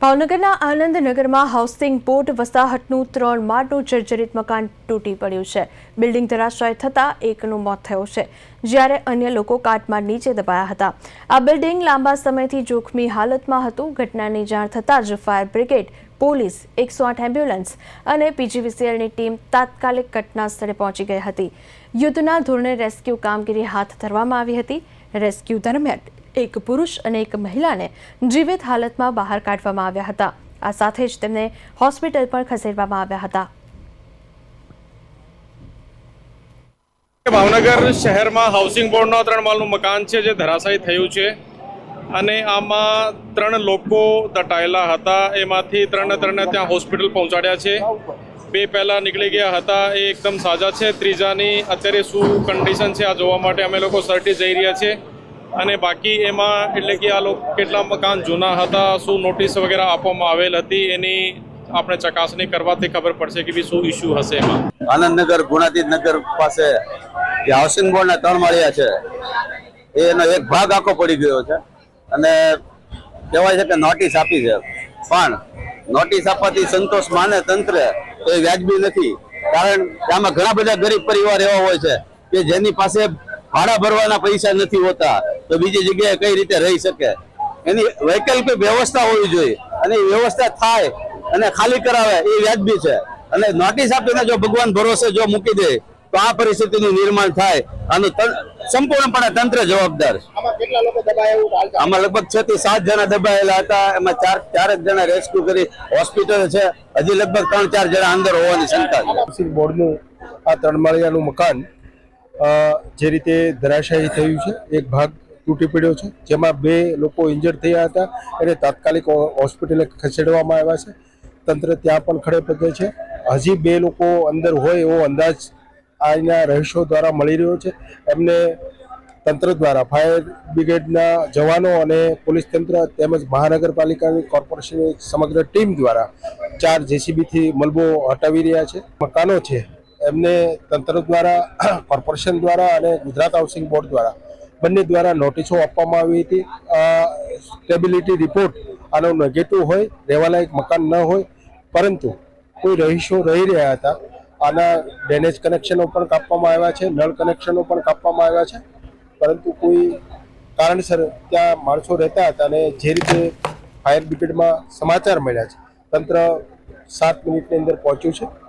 ભાવનગરના આનંદનગરમાં housing board વસાહતનું ત્રણ માળનું જર્જરિત મકાન તૂટી પડ્યું છે. બિલ્ડિંગ ધરાશાય થતાં એકનું મોત થયું છે, જ્યારે અન્ય લોકો કાટમાં નીચે દબાયા હતા. આ બિલ્ડિંગ લાંબા સમયથી જોખમી હાલતમાં હતું. ઘટનાની જાણ થતાં જ ફાયર બ્રિગેડ, પોલીસ, એકસો આઠ એમ્બ્યુલન્સ અને પીજીવીસીએલની ટીમ તાત્કાલિક ઘટના સ્થળે પહોંચી ગઈ હતી. યુદ્ધના ધોરણે રેસ્ક્યુ કામગીરી હાથ ધરવામાં આવી હતી. રેસ્ક્યુ દરમિયાન એક પુરુષ અને એક મહિલાને જીવિત હાલતમાં બહાર કાઢવામાં આવ્યા હતા. આ સાથે જ તેમને હોસ્પિટલ પણ ખસેડવામાં આવ્યા હતા. ભાવનગર શહેરમાં હાઉસિંગ બોર્ડનો ત્રણ માળનું મકાન છે જે ધરાશાયી થયું છે અને આમાં ત્રણ લોકો દટાયેલા હતા. એમાંથી ત્રણે ત્રણને ત્યાં હોસ્પિટલ પહોંચાડ્યા છે. બે પહેલાં નીકળી ગયા હતા. એ એકદમ સાજા છે. ત્રીજાની અત્યારે શું કન્ડિશન છે આ જોવા માટે અમે લોકો સર્ટી જઈ રહ્યા છે. અને બાકી એમાં એટલે કે આ લોકો કેટલા મકાન જૂના હતા, શું નોટિસ વગેરે આપવામાં આવેલ હતી, એની આપણે ચકાસણી કરવાથી ખબર પડશે કે શું ઇસ્યુ હશે એમાં. આનંદનગર ગુણાતીત નગર પાસે હાઉસિંગ બોર્ડના ત્રણ માળિયા છે, એનો એક ભાગ આખો પડી ગયો છે. અને કહેવાય છે કે નોટિસ આપી છે. પણ નોટિસ આપવાથી સંતોષ માને તંત્ર તો એ વ્યાજબી નથી. કારણ કે આમાં ઘણા બધા ગરીબ પરિવાર એવા હોય છે કે જેની પાસે ભાડા ભરવાના પૈસા નથી હોતા. તો બીજી જગ્યાએ કઈ રીતે રહી શકે? એની વૈકલ્પિક વ્યવસ્થા હોવી જોઈએ. અને એ વ્યવસ્થા થાય અને ખાલી કરાવે એ વ્યાજબી છે. અને નોટિસ આપીને જો ભગવાન ભરોસે જો મૂકી દે તો આ પરિસ્થિતિનું નિર્માણ થાય. આનું સંપૂર્ણપણે તંત્ર જવાબદાર આમાં લગભગ છ થી સાત જણા દબાયેલા હતા. એમાં ચાર ચારેક જણા રેસ્ક્યુ કરી હોસ્પિટલ છે. હજી લગભગ ત્રણ ચાર જણા અંદર હોવાની શંકા છે. બોર્ડનું આ ત્રણ માળિયાનું મકાન અ, જે રીતે ધરાશાયી થયું છે એક ભાગ તૂટી પડ્યો છે. જેમાં બે લોકો ઇન્જર્ડ થયા હતા. એને તાત્કાલિક હોસ્પિટલે ખસેડવામાં આવ્યા છે. તંત્ર ત્યાં પણ ખડે પગે છે. હજી બે લોકો અંદર હોય એવો અંદાજ અહીંના રહીશો દ્વારા મળી રહ્યો છે. એમને તંત્ર દ્વારા ફાયર બ્રિગેડના જવાનો અને પોલીસ તંત્ર તેમજ મહાનગરપાલિકાની કોર્પોરેશનની સમગ્ર ટીમ દ્વારા ચાર જેસીબીથી મલબો હટાવી રહ્યા છે. મકાનો છે. એમને તંત્ર દ્વારા, કોર્પોરેશન દ્વારા અને ગુજરાત હાઉસિંગ બોર્ડ દ્વારા બંને દ્વારા નોટિસો આપવામાં આવી હતી. સ્ટેબિલિટી રિપોર્ટ આનો નેગેટિવ હોય, રહેવાલાયક મકાન ન હોય, પરંતુ કોઈ રહીશો રહી રહ્યા હતા. આના ડેનેજ કનેક્શનો પણ કાપવામાં આવ્યા છે, નળ કનેક્શનો પણ કાપવામાં આવ્યા છે. પરંતુ કોઈ કારણસર ત્યાં માણસો રહેતા હતા અને જે રીતે ફાયર બ્રિગેડમાં સમાચાર મળ્યા છે. તંત્ર સાત મિનિટની અંદર પહોંચ્યું છે.